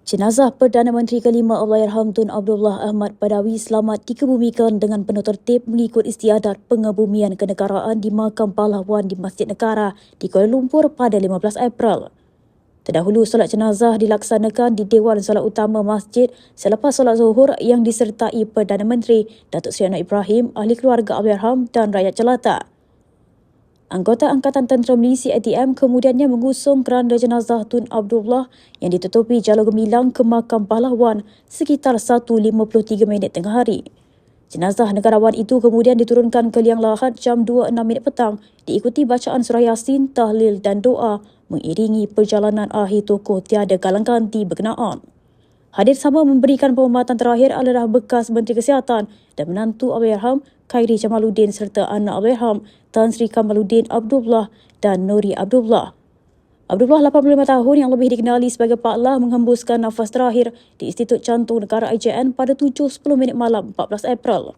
Jenazah Perdana Menteri kelima Allahyarham Tun Abdullah Ahmad Badawi selamat dikebumikan dengan penuh tertib mengikut istiadat pengebumian kenegaraan di Makam Pahlawan di Masjid Negara di Kuala Lumpur pada 15 April. Terdahulu solat jenazah dilaksanakan di Dewan Solat Utama Masjid selepas solat zuhur yang disertai Perdana Menteri Datuk Seri Anwar Ibrahim, ahli keluarga Allahyarham dan rakyat jelata. Anggota Angkatan Tentera Milisi ATM kemudiannya mengusung keranda jenazah Tun Abdullah yang ditutupi jalur gemilang ke makam pahlawan sekitar 1.53 minit tengah hari. Jenazah negarawan itu kemudian diturunkan ke liang lahat jam 2.06 minit petang diikuti bacaan surah Yasin, tahlil dan doa mengiringi perjalanan akhir tokoh tiada galang ganti berkenaan. Hadir sama memberikan penghormatan terakhir adalah bekas Menteri Kesihatan dan menantu Allahyarham Khairi Jamaluddin serta anak Allahyarham Tan Sri Kamaluddin Abdullah dan Nuri Abdullah. Abdullah 85 tahun yang lebih dikenali sebagai Pak Lah menghembuskan nafas terakhir di Institut Jantung Negara IJN pada 7.10 minit malam 14 April.